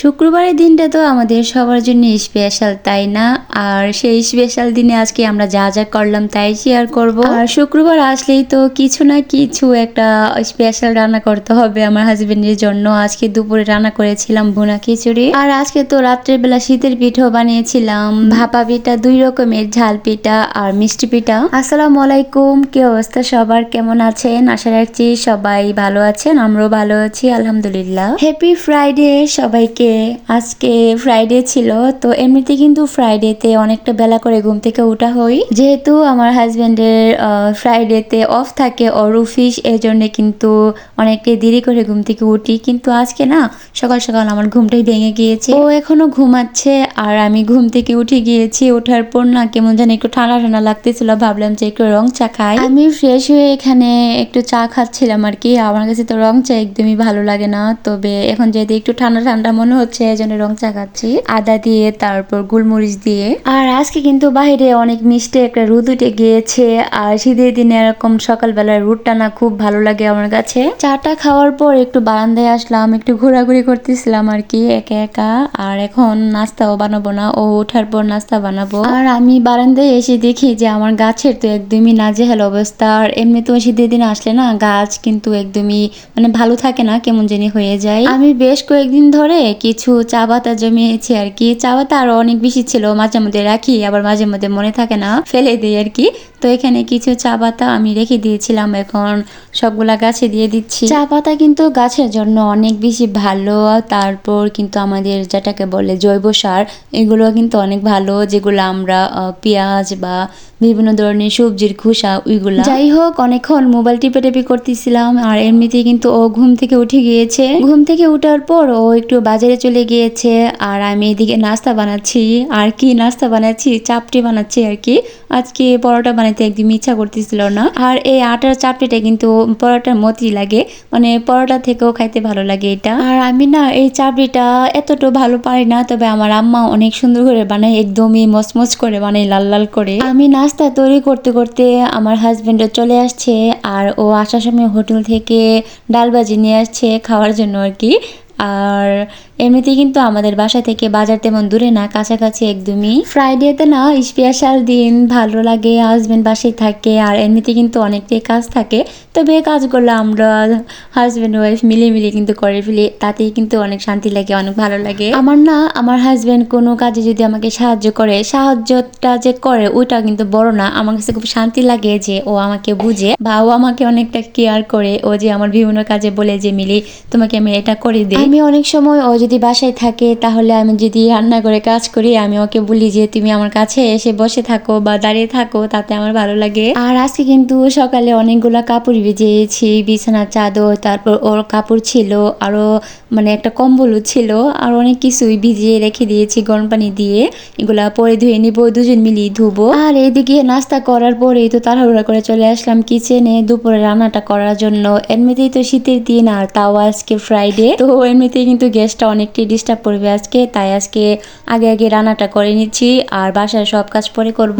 শুক্রবারের দিনটা তো আমাদের সবার জন্য স্পেশাল তাই না? আর সেই স্পেশাল দিনে আজকে আমরা যা যা করলাম তাই শেয়ার করব। আর শুক্রবার আসলেই তো কিছু না কিছু একটা স্পেশাল রান্না করতে হবে আমার হাজবেন্ডের জন্য। আজকে দুপুরে রান্না করেছিলাম ভুনা খিচুড়ি। আর আজকে তো রাত্রের বেলা শীতের পিঠাও বানিয়েছিলাম। ভাপা পিঠা, দুই রকমের ঝাল পিঠা আর মিষ্টি পিঠা। আসসালামু আলাইকুম, কি অবস্থা সবার? কেমন আছেন? আশা রাখছি সবাই ভালো আছেন, আমরাও ভালো আছি, আলহামদুলিল্লাহ। হ্যাপি ফ্রাইডে সবাইকে। আজকে আজকে ফ্রাইডে ছিল, তো এমনিতে কিন্তু ফ্রাইডেতে অনেকটা বেলা করে ঘুম থেকে উঠা হই যেহেতু আমার হাজবেন্ডের ফ্রাইডেতে অফ থাকে ওর অফিস জন্য কিন্তু অনেকটা দেরি করে ঘুম থেকে উঠি। কিন্তু আজকে না, সকাল সকাল আমার ঘুমটাই ভেঙে গিয়েছে। ও এখনও ঘুমাচ্ছে আর আমি ঘুম থেকে উঠে গিয়েছি। ওঠার পর না, কেমন যেন একটু ঠান্ডা ঠান্ডা লাগতেছিল, ভাবলাম যে একটু রং চা খাই। আমি ফ্রেশ হয়ে এখানে একটু চা খাচ্ছিলাম আর কি। আমার কাছে তো রং চা একদমই ভালো লাগে না। তবে এখন যেহেতু একটু ঠান্ডা ঠান্ডা মনে হচ্ছে এই জন্য রং চা খাচ্ছি আদা দিয়ে, তারপর গোলমরিচ দিয়ে। আর আজকে কিন্তু বাইরে অনেক মিষ্টি একটা রোদ উঠে গিয়েছে। আর শীতের দিনে এরকম সকালবেলার রোদটা না খুব ভালো লাগে আমার কাছে। চাটা খাওয়ার পর একটু বারান্দায় আসলাম, একটু ঘোরাঘুরি করতেছিলাম আর কি, একা একা। আর এখন নাস্তাও বানাবো না, ও ওঠার পর নাস্তা বানাবো। আর আমি বারান্দায় এসে দেখি যে আমার গাছের তো একদমই নাজেহাল অবস্থা। আর এমনি তো শীতের দিন আসলে না, গাছ কিন্তু একদমই মানে ভালো থাকে না, কেমন জানি হয়ে যায়। আমি বেশ কয়েকদিন ধরে কিছু চা পাতা জমিয়েছি আর কি। চা পাতা আরও অনেক বেশি ছিল, মাঝে মধ্যে রাখি, আবার মাঝে মধ্যে মনে থাকে না, ফেলে দিই আর কি। তো এখানে কিছু চা পাতা আমি রেখে দিয়েছিলাম। এখন সবগুলা গাছে দিয়ে দিচ্ছি। চা পাতা কিন্তু গাছের জন্য অনেক বেশি ভালো তারপর কিন্তু আমাদের যেটাকে বলে জৈব সার এগুলো কিন্তু অনেক ভালো যেগুলো আমরা পেঁয়াজ বা বিভিন্ন ধরনের সবজির খোসা ওইগুলা। যাই হোক অনেকক্ষণ মোবাইল টিপে টেপে করতেছিলাম আর এমনিতেই কিন্তু ও ঘুম থেকে উঠে গিয়েছে। ঘুম থেকে উঠার পর ও একটু বাজারে চলে গিয়েছে আর আমি এদিকে নাস্তা বানাচ্ছি। আর কি নাস্তা বানাচ্ছি? চাপটি বানাচ্ছি আর কি। আজকে পরোটা বানাতে একদম ইচ্ছা করতেছিল না। আর এই আটার চাপটিটা কিন্তু পরোটার মতই লাগে। মানে পরোটা থেকেও খাইতে ভালো লাগে এটা। আর আমি না এই চাপড়িটা এতটা ভালো পারি না, তবে আমার আম্মা অনেক সুন্দর করে বানায়, একদমই মচমচ করে বানায়, লাল লাল করে। আমি নাস্তা তৈরি করতে করতে আমার হাজবেন্ডও চলে আসছে, আর ও আসার সময় হোটেল থেকে ডাল ভাজি নিয়ে আসছে খাওয়ার জন্য আর কি। আর এমনিতেই কিন্তু আমাদের বাসা থেকে বাজার তেমন দূরে না, কাছাকাছি একদমই। ফ্রাইডেতে না স্পেশাল দিন ভালো লাগে হাজবেন্ড বাসায় থাকে, আর এমনিতে কিন্তু অনেকটাই কাজ থাকে। তবে কাজগুলো আমরা হাজবেন্ড ওয়াইফ মিলে মিলে কিন্তু করে ফেলি, তাতেই কিন্তু অনেক শান্তি লাগে, অনেক ভালো লাগে। আমার না, আমার হাজবেন্ড কোনো কাজে যদি আমাকে সাহায্য করে, সাহায্যটা যে করে, ওইটা কিন্তু বড় না। আমার কাছে খুব শান্তি লাগে যে ও আমাকে বুঝে, বা ও আমাকে অনেকটা কেয়ার করে। ও যে আমার বিভিন্ন কাজে বলে যে, মিলি, তোমাকে আমি এটা করে দিই। আমি অনেক সময় ও যদি বাসায় থাকে, তাহলে আমি যদি রান্না করে কাজ করি, আমি ওকে বলি যে, তুমি আমার কাছে এসে বসে থাকো বা দাঁড়িয়ে থাকো, তাতে আমার ভালো লাগে। আর আজকে কিন্তু সকালে অনেকগুলা কাপড় ভিজিয়েছি বিছানার চাদর, তারপর ওর কাপড় ছিল আরও মানে একটা কম্বলও ছিল, আর অনেক কিছুই ভিজিয়ে রেখে দিয়েছি গরম পানি দিয়ে। এগুলা পরে ধুয়ে নিব, দুজন মিলিয়ে ধুবো। আর এদিকে নাস্তা করার পরেই তো তাড়াহুড়া করে চলে আসলাম কিচেনে দুপুরে রান্নাটা করার জন্য। এমনিতেই তো শীতের দিন, আর তাও আজকে ফ্রাইডে তো এমনিতেই কিন্তু গ্যাসটা অনেকটাই ডিস্টার্ব করবে আজকে, তাই আজকে আগে আগে রান্নাটা করে নিচ্ছি আর বাসার সব কাজ পরে করব।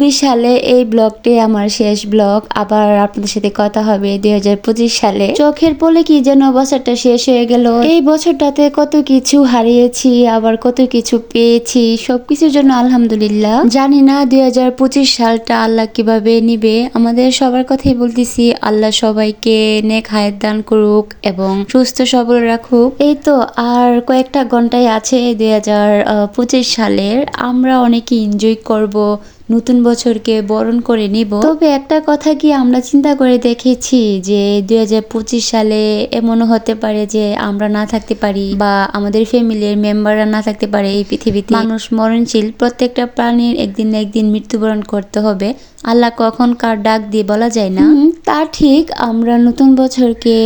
দুই সালে এই ব্লগটি আমার শেষ ব্লগ। আবার আপনাদের সাথে কথা হবে দুই সালে। চোখের পলে কি যেন বছরটা শেষ হয়ে গেল। এই বছরটাতে কত কিছু হারিয়েছি, আবার কত কিছু পেয়েছি, সবকিছুর জন্য আলহামদুলিল্লাহ। জানি না দুই হাজার পঁচিশ সালটা আল্লাহ কীভাবে নিবে। আমাদের সবার কথাই বলতেছি, আল্লাহ সবাইকে নেক হায়াত দান করুক এবং সুস্থ সবল রাখুক। এই তো আর কয়েকটা ঘন্টায় আছে দু হাজার পঁচিশ সালের। আমরা অনেকে এনজয় করব নতুন বছরকে বরণ করে নিব। তবে একটা কথা কি আমরা চিন্তা করে দেখেছি যে দুই সালে এমনও হতে পারে যে আমরা না থাকতে পারি বা আমাদের ফ্যামিলির মেম্বাররা না থাকতে পারে এই পৃথিবীতে। মানুষ মরণশীল প্রত্যেকটা প্রাণীর একদিন না একদিন মৃত্যুবরণ করতে হবে। আল্লাহ কখন কার ডাক দিয়ে বলা যায় না? তা ঠিক। আমরা নতুন বছরকে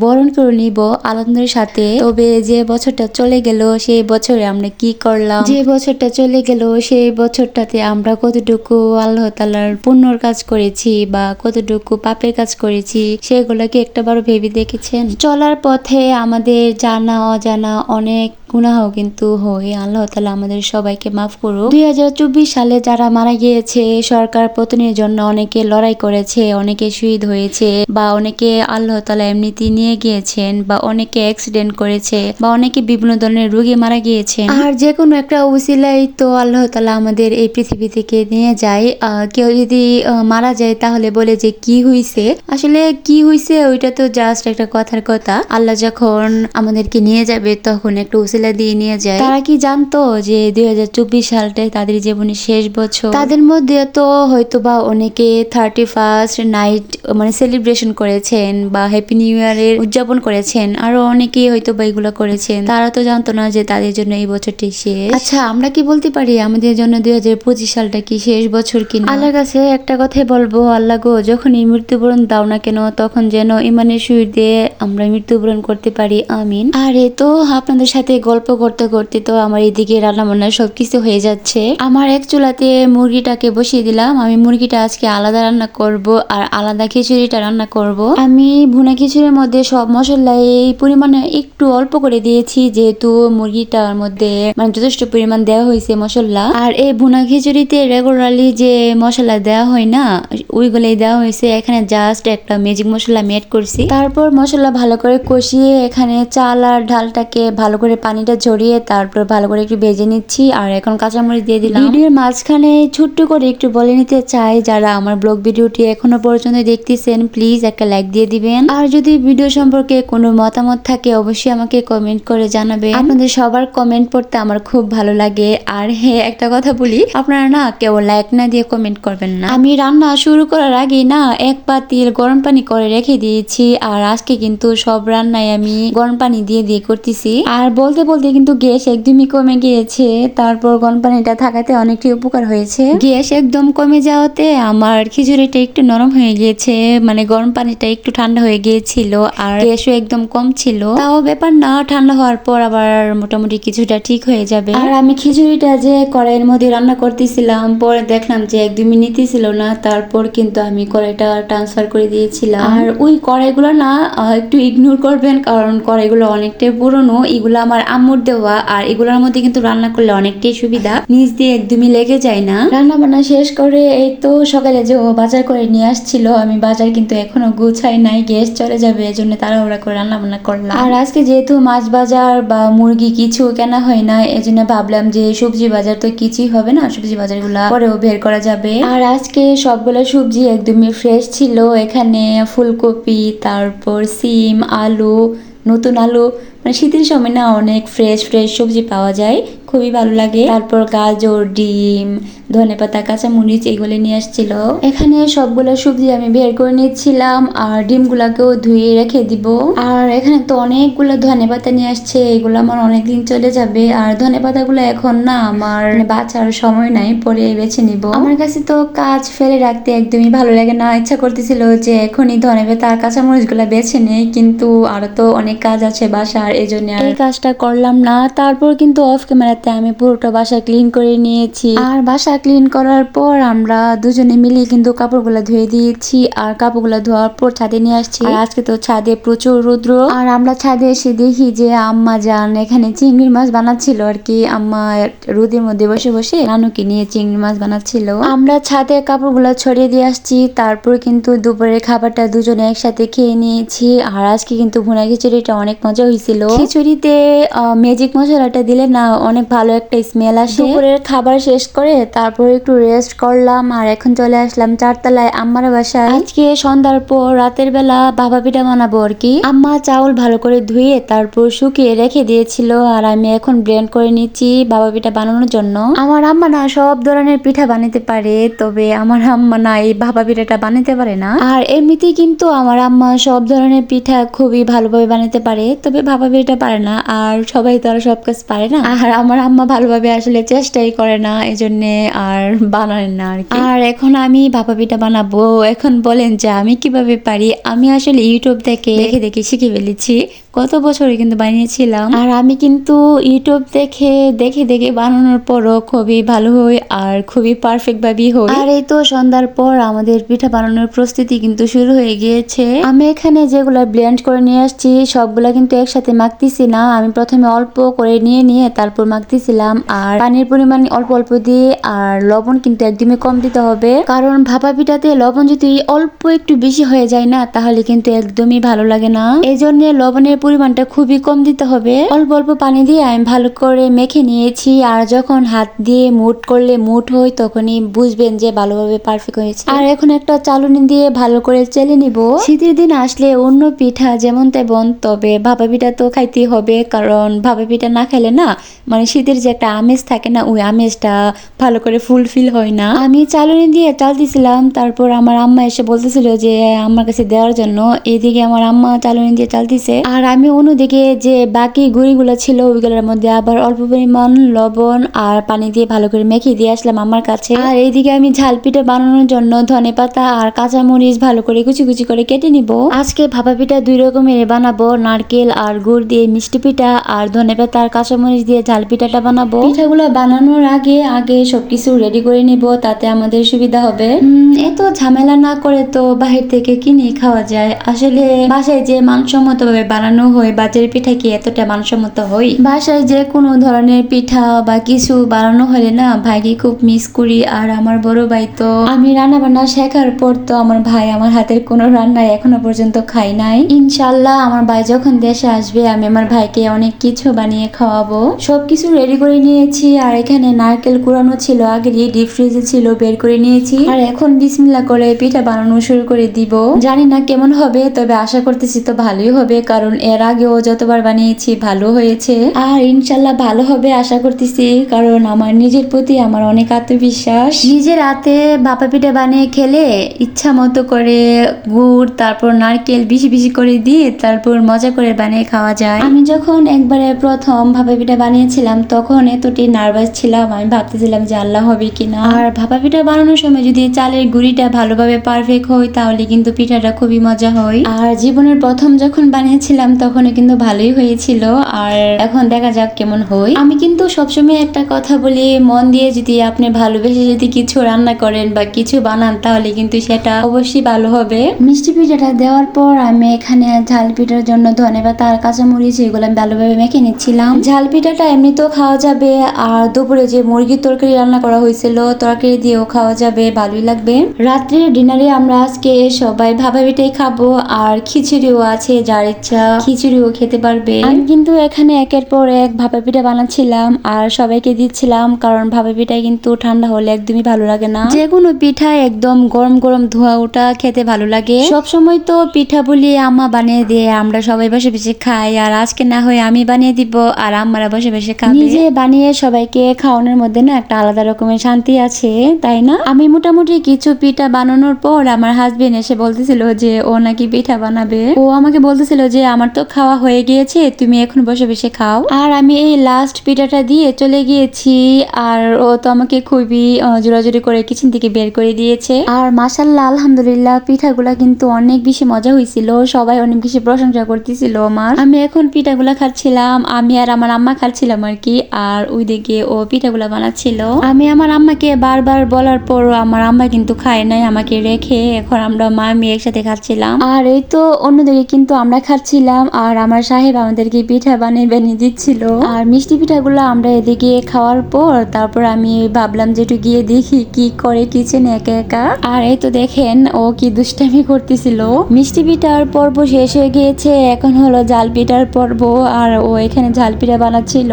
বরণ করে নিব আনন্দের সাথে। তবে যে বছরটা চলে গেল সেই বছরে আমরা কি করলাম? যে বছরটা চলে গেল সেই বছরটাতে আমরা কতটুকু আল্লাহ তালার পুণ্যর কাজ করেছি বা কতটুকু পাপের কাজ করেছি সেগুলো কি একটাবারও ভেবে দেখেছেন? চলার পথে আমাদের জানা, অজানা অনেক গুনাহও কিন্তু হয়। আল্লাহ তালা আমাদের সবাইকে মাফ করুক। দুই হাজার চব্বিশ সালে যারা মারা গিয়েছে, সরকার পতনের জন্য অনেকে লড়াই করেছে, অনেকে শহীদ হয়েছে বা অনেকে আল্লাহ তালা এমনিতে নিয়ে গিয়েছেন বা অনেকে অ্যাক্সিডেন্ট করেছে বা অনেকে বিভিন্ন ধরনের রোগে মারা গিয়েছেন। আর যে কোনো একটা উসিলাই তো আল্লাহ তালা আমাদের এই পৃথিবী থেকে নিয়ে যায়। কেউ যদি মারা যায় তাহলে বলে যে কি হইছে? আসলে কি হইছে ওইটা তো জাস্ট একটা কথার কথা। আল্লাহ যখন আমাদেরকে নিয়ে যাবে তখন একটা উসিলা দিয়ে নিয়ে যায়। তারা কি জানতো যে দুই সালটাই তাদের জীবনের শেষ বছর? তাদের মধ্যে তো হয়তো বা অনেকে থার্টি ফার্স্ট নাইট মানে সেলিব্রেশন করেছেন বা হ্যাপি নিউ ইয়ারের উদযাপন করেছেন। আরও অনেকেই হয়তো বা এগুলো করেছেন। তারা তো জানতো না যে তাদের জন্য এই বছরটি শেষ। আচ্ছা আমরা কি বলতে পারি আমাদের জন্য দুই হাজার পঁচিশ সালটা কি শেষ বছর কিনা? আল্লাহর কাছে একটা কথাই বলব আল্লাহ গো যখনই মৃত্যুবরণ দাও না কেন তখন যেন ইমানের সুর দিয়ে আমরা মৃত্যুবরণ করতে পারি। আমিন। আর এ তো আপনাদের সাথে গল্প করতে করতে তো আমার এদিকে রান্না বান্না সবকিছু হয়ে যাচ্ছে। আমার এক চুলাতে মুরগিটাকে বসিয়ে দিলাম। আমি মুরগিটা আজকে আলাদা রান্না করব আর আলাদা খিচুড়িটা রান্না করব। আমি ভুনা খিচুড়ির মধ্যে সব মশলা এই পরিমাণে একটু অল্প করে দিয়েছি, যেহেতু মুরগিটার মধ্যে মানে যথেষ্ট পরিমাণ দেওয়া হয়েছে মশলা। আর এই ভুনা খিচুড়িতে রেগুলারলি যে মশলা দেওয়া হয় না, ওইগুলোই দেওয়া হয়েছে। এখানে জাস্ট একটা ম্যাজিক মশলা মেড করছি। তারপর মশলা ভালো করে কষিয়ে এখানে চাল আর ঢালটাকে ভালো করে পানিটা ঝরিয়ে তারপর ভালো করে একটু ভেজে নিচ্ছি আর এখন কাঁচামরিচ দিয়ে দিলাম। ভিডিওর মাঝখানে ছোট্ট করে একটু বলে নিতে চাই, যারা আমার ব্লগ ভিডিওটি এখনও পর্যন্ত দেখতেছেন প্লিজ একটা লাইক দিয়ে দিবেন। আর যদি ভিডিও সম্পর্কে কোনো মতামত থাকে, অবশ্যই আমাকে কমেন্ট করে জানাবেন। আপনাদের সবার কমেন্ট পড়তে আমার খুব ভালো লাগে। আর হ্যাঁ একটা কথা বলি, আপনারা না কেউ লাইক না দিয়ে কমেন্ট করবেন না। আমি রান্না শুরু করার আগে না এক পাতিল গরম পানি করে রেখে দিয়েছি। আর আজকে কিন্তু সব রান্নায় আমি গরম পানি দিয়ে দিয়ে করতেছি। আর বলতে বলতে কিন্তু গ্যাস একদমই কমে গিয়েছে। তারপর গরম পানিটা থাকাতে অনেকটি উপকার হয়েছে। গ্যাস একদম কমে যাওয়াতে আমার খিচুড়িটা একটু নরম হয়ে গিয়েছে। মানে গরম পানিটা একটু ঠান্ডা হয়ে গিয়েছিল আর গ্যাসও একদম কম ছিল। তাও ব্যাপার না, ঠান্ডা হওয়ার পর আবার মোটামুটি কিছুটা ঠিক হয়ে যাবে। আর আমি খিচুড়িটা যে কড়াইয়ের মধ্যে রান্না করতেছিলাম, পরে দেখলাম যে একদমই নিতেছিল না। তারপর কিন্তু আমি কড়াইটা ট্রান্সফার করে দিয়েছিলাম। আর ওই কড়াইগুলো না একটু ইগনোর করবেন, কারণ কড়াইগুলো অনেকটাই পুরনো। এগুলো আমার আম্মুর দেওয়া আর এগুলোর মধ্যে কিন্তু রান্না করলে অনেকটাই সুবিধা। নিচ দিয়ে একদমই লেগে যায় না। রান্না বান্না শেষ করে এই তো সকালে যে ও বাজার করে নিয়ে আসছিল, আমি বাজার কিন্তু এখনও গুছাই নাই গ্যাস চলে যাবে এজন্য তাড়াহুড়া করে রান্না বান্না করলাম। আর আজকে যেহেতু মাছ বাজার বা মুরগি কিছু কেনা হয় না এজন্য ভাবলাম যে সবজি বাজার তো কিছুই হবে না, সবজি বাজারগুলা পরেও বের করা যাবে। আর আজকে সবগুলো সবজি একদমই ফ্রেশ ছিল, এখানে ফুলকপি, তারপর সিম, আলু, নতুন আলু মানে শীতের সময় না অনেক ফ্রেশ ফ্রেশ সবজি পাওয়া যায়। খুবই ভালো লাগে। তারপর গাজর, ডিম, ধনে পাতা, কাঁচামরিচ এগুলো নিয়ে আসছিল। এখানে সবগুলো সবজি আমি বের করে নিচ্ছিলাম আর ডিমগুলাকেও ধুয়ে রেখে দিব। আর এখানে তো অনেকগুলো ধনে পাতা নিয়ে আসছে, এগুলো আমার অনেকদিন চলে যাবে। আর ধনে পাতাগুলো এখন না আমার মানে বাঁচার সময় নাই, পরে বেছে নিব। আমার কাছে তো কাজ ফেলে রাখতে একদমই ভালো লাগে না। ইচ্ছা করতেছিল যে এখনই ধনে পাতা আর কাঁচামরিচগুলা বেছে নেই, কিন্তু আরও তো অনেক কাজ আছে বাসার। এই জন্য এই কাজটা করলাম না। তারপর কিন্তু অফ ক্যামেরাতে আমি পুরোটা বাসা ক্লিন করে নিয়েছি। আর বাসা ক্লিন করার পর আমরা দুজনে মিলে কিন্তু কাপড়গুলো ধুয়ে দিয়েছি আর কাপড়গুলো ধোয়ার পর ছাদে নিয়ে আসছি। আজকে তো ছাদে প্রচুর রৌদ্র। আর আমরা ছাদে এসে দেখি যে আম্মা যান এখানে চিংড়ি মাছ বানাচ্ছিল আর কি। আম্মা রোদের মধ্যে বসে বসে নানুকে নিয়ে চিংড়ি মাছ বানাচ্ছিল। আমরা ছাদে কাপড়গুলো ছড়িয়ে দিয়ে আসছি। তারপর কিন্তু দুপুরের খাবারটা দুজনে একসাথে খেয়ে নিয়েছি। আর আজকে কিন্তু ভুনা খিচুড়িটা অনেক মজা হয়েছিল। খিচুড়িতে ম্যাজিক মশলাটা দিলে না অনেক ভালো একটা স্মেল আসে। দুপুরের খাবার শেষ করে তারপর একটু রেস্ট করলাম আর এখন চলে আসলাম চারতলায় আম্মার বাসায়। আজকে সন্ধ্যার পর রাতের বেলা বাবা পিঠা বানাবো আর কি। আম্মা চাউল ভালো করে ধুয়ে তারপর শুকিয়ে রেখে দিয়েছিল আর আমি এখন ব্লেন্ড করে নিচ্ছি বাবা পিঠা বানানোর জন্য। আমার আম্মা না সব ধরনের পিঠা বানাতে পারে তবে আমার আম্মা না এই বাবা পিঠাটা বানাতে পারে না। আর এমনিতেই কিন্তু আমার আম্মা সব ধরনের পিঠা খুবই ভালোভাবে বানাতে পারে তবে ভাবা এটা পারে না, আর সবাই তো আর সব কাজ পারে না। আর আমার আম্মা ভালোভাবে আসলে চেষ্টাই করে না এই জন্য আর বানায় না আর আর এখন আমি ভাপা পিঠা বানাবো। এখন বলেন যে আমি কীভাবে পারি? আমি আসলে ইউটিউব থেকে দেখে দেখে শিখে ফেলেছি। গত বছরে কিন্তু বানিয়েছিলাম। আর আমি কিন্তু ইউটিউব দেখে দেখে দেখে বানানোর পরও খুবই ভালো হই আর খুবই পারফেক্ট ভাবেই হই। আর এই তো সন্ধ্যার পর আমাদের পিঠা বানানোর প্রস্তুতি কিন্তু শুরু হয়ে গিয়েছে। আমি এখানে যেগুলো ব্লেন্ড করে নিয়ে আসছি সবগুলা কিন্তু একসাথে মাখতেছি না। আমি প্রথমে অল্প করে নিয়ে নিয়ে তারপর মাখতেছিলাম। আর পানির পরিমাণ অল্প অল্প দিয়ে আর লবণ কিন্তু একদমই কম দিতে হবে। কারণ ভাপা পিঠাতে লবণ যদি অল্প একটু বেশি হয়ে যায় না তাহলে কিন্তু একদমই ভালো লাগে না। এই জন্য লবণের পরিমাণটা খুবই কম দিতে হবে। অল্প অল্প পানি দিয়ে আমি ভালো করে মেখে নিয়েছি আর যখন হাত দিয়ে মুট করলে মুট হয় তখনই বুঝবেন যে ভালোভাবে পারফেক্ট হয়েছে। আর এখন একটা চালুনি দিয়ে ভালো করে চেলে নিব। শীতের দিন আসলে অন্য পিঠা যেমন তেমন, তবে ভাপা পিঠা তো খাইতেই হবে কারণ ভাপা পিঠা না খেলে না মানে শীতের যে একটা আমেজ থাকে না, ওই আমেজটা ভালো করে ফুলফিল হয় না। আমি চালুনি দিয়ে চাল দিছিলাম, তারপর আমার আম্মা এসে বলতেছিল যে আমার কাছে দেওয়ার জন্য। এদিকে আমার আম্মা চালুনি দিয়ে চাল দিছে। আর আমি অন্যদিকে যে বাকি গুড়িগুলো ছিল, ওইগুলোর মধ্যে আবার অল্প পরিমাণ লবণ আর পানি দিয়ে ভালো করে মেখে দিয়ে আসলাম আমার কাছে। আর এইদিকে আমি ঝাল পিঠা বানানোর জন্য ধনে পাতা আর কাঁচা মরিচ ভালো করে কুচি কুচি করে কেটে নিব। আজকে ভাপা পিঠা দুই রকমের বানাবো, নারকেল আর গুড় দিয়ে মিষ্টি পিঠা আর ধনে পাতা আর কাঁচা মরিচ দিয়ে ঝাল পিঠাটা বানাবো। পিঠাগুলো বানানোর আগে আগে সবকিছু রেডি করে নিব, তাতে আমাদের সুবিধা হবে। এত ঝামেলা না করে তো বাহির থেকে কিনে খাওয়া যায়। আসলে বাসায় যে মানসম্মত ভাবে বানানো হয় বাজারের পিঠা কি এতটা মানসম্মত হয়? বাসায় যে কোনো ধরনের পিঠা বা কিছু বানানো হলে না, ভাইকে খুব মিস করি। আর আমার বড় ভাই তো আমি রান্না বান্না শেখার পর তো আমার ভাই আমার হাতের কোনো রান্না এখনও পর্যন্ত খাই নাই। ইনশাল্লাহ আমার ভাই যখন দেশে আসবে, আমি আমার ভাইকে অনেক কিছু বানিয়ে খাওয়াবো। সবকিছু রেডি করে নিয়েছি, আর এখানে নারকেল কুড়ানো ছিল, আগে ডিপ ফ্রিজে ছিল, বের করে নিয়েছি। আর এখন বিসমিল্লা করে পিঠা বানানো শুরু করে দিব। জানি না কেমন হবে, তবে আশা করতেছি তো ভালোই হবে, কারণ এর আগেও যতবার বানিয়েছি, ভালো হয়েছে। আর ইনশাল্লাহ ভালো হবে আশা করতেছি, কারণ আমার নিজের প্রতি আমার অনেক আত্মবিশ্বাস। নিজের হাতে বাপা পিঠা বানিয়ে খেলে ইচ্ছা মতো করে গুড়, তারপর নারকেল বেশি বেশি করে দিয়ে তারপর মজা করে বানিয়ে খাওয়া যায়। আমি যখন একবারে প্রথম ভাপা পিঠা বানিয়েছিলাম, তখন এতটি নার্ভাস ছিলাম। আমি ভাবতেছিলাম যে আল্লাহ হবে কিনা। আর ভাপা পিঠা বানানোর সময় যদি চালের গুঁড়িটা ভালোভাবে পারফেক্ট হয়, তাহলে কিন্তু পিঠাটা খুবই মজা হয়। আর জীবনের প্রথম যখন বানিয়েছিলাম তখন কিন্তু ভালোই হয়েছিল। আর এখন দেখা যাক কেমন হয়। আমি কিন্তু সবসময় একটা কথা বলি, মন দিয়ে যদি আপনি ভালোবেসে যদি কিছু রান্না করেন বা কিছু বানান, তাহলে কিন্তু সেটা অবশ্যই ভালো হবে। মিষ্টি পিঠাটা দেওয়ার পর আমি এখানে ঝাল পিঠার জন্য ধনে পাতা আর কাঁচামরিচ এগুলো আমি ভালোভাবে মেখে নিচ্ছিলাম। ঝাল পিঠাটা এমনিতেও খাওয়া যাবে, আর দুপুরে যে মুরগির তরকারি রান্না করা হয়েছিল, তরকারি দিয়েও খাওয়া যাবে, ভালোই লাগবে। রাত্রির ডিনারে আমরা আজকে সবাই ভাবা খাব, আর খিচুড়িও আছে, যার ইচ্ছা। খিচুড়িও খেতে পারবে। আমি কিন্তু এখানে একের পর এক ভাপা পিঠা বানাচ্ছিলাম আর সবাইকে দিচ্ছিলাম কারণ ভাপা পিঠা কিন্তু ঠান্ডা হলে একদমই ভালো লাগে না। যে কোনো পিঠা একদম গরম গরম ধোয়া ওটা খেতে ভালো লাগে। সব সময় তো পিঠা বলি আম্মা বানিয়ে দিয়ে আমরা সবাই বসে বসে খাই আর আজকে না হয় আমি বানিয়ে দিব আর আম্মারা বসে বসে খাবে। নিজে বানিয়ে সবাইকে খাওয়ানোর মধ্যে না একটা আলাদা রকমের শান্তি আছে তাই না? আমি মোটামুটি কিছু পিঠা বানানোর পর আমার হাজবেন্ড এসে বলতেছিল যে ও নাকি পিঠা বানাবে। ও আমাকে বলতেছিল যে আমার তো খাওয়া হয়ে গিয়েছে, তুমি এখন বসে বসে খাও। আর আমি এই লাস্ট পিঠাটা দিয়ে চলে গিয়েছি, আর ও তো আমাকে খুবই জোরাজুরি করে কিচেন থেকে বের করে দিয়েছে। আর মাসাল্লাহ আলহামদুলিল্লাহ, পিঠাগুলা কিন্তু অনেক বেশি মজা হয়েছিল সবাই অনেক বেশি প্রশংসা করতেছিল আমার। আমি এখন পিঠাগুলা খাচ্ছিলাম, আমি আর আমার আম্মা খাচ্ছিলাম আর কি, আর ওইদিকে ও পিঠাগুলা বানাচ্ছিল। আমি আমার আম্মাকে বারবার বলার পর আমার আম্মা কিন্তু খায় নাই, আমাকে রেখে, এখন আমরা মা, মেয়ে একসাথে খাচ্ছিলাম। আর এই তো অন্যদিকে কিন্তু আমরা খাচ্ছিলাম আর আমার সাহেব আমাদেরকে পিঠা বানিয়ে বানিয়ে দিচ্ছিল। আর মিষ্টি পিঠাগুলো আমরা এদিকে খাওয়ার পর তারপর আমি ভাবলাম যে একটু গিয়ে দেখি কি করে কিচেনে একা একা। আর এই তো দেখেন, ও কি দুষ্টামি করতেছিল। মিষ্টি পিঠার পর্ব শেষ হয়ে গিয়েছে, এখন হলো জাল পিঠার পর্ব, আর ও এখানে ঝাল পিঠা বানাচ্ছিল।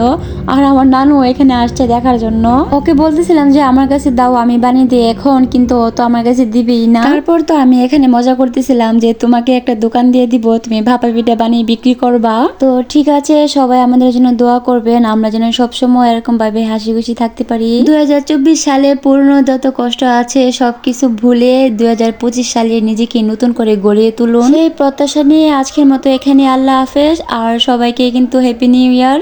আর আমার নানু এখানে আসছে দেখার জন্য। ওকে বলতেছিলাম যে, আমার কাছে দাও, আমি বানিয়ে দিই এখন, কিন্তু ও তো আমার কাছে দিবেই না। তারপর তো আমি এখানে মজা করতেছিলাম যে, তোমাকে একটা দোকান দিয়ে দিব, তুমি ভাপা পিঠা বানিয়ে বিক্রি করবা। তো ঠিক আছে, সবাই আমাদের জন্য দোয়া করবেন। আমরা যেন সবসময় এরকম ভাবে হাসি খুশি থাকতে পারি। দুই হাজার চব্বিশ সালে পুরনো যত কষ্ট আছে, সবকিছু ভুলে দুই হাজার পঁচিশ সালে নিজেকে নতুন করে গড়িয়ে তুলুন। সেই প্রত্যাশা নিয়ে আজকের মতো এখানে আল্লাহ হাফেজ। আর সবাইকে কিন্তু হ্যাপি নিউ ইয়ার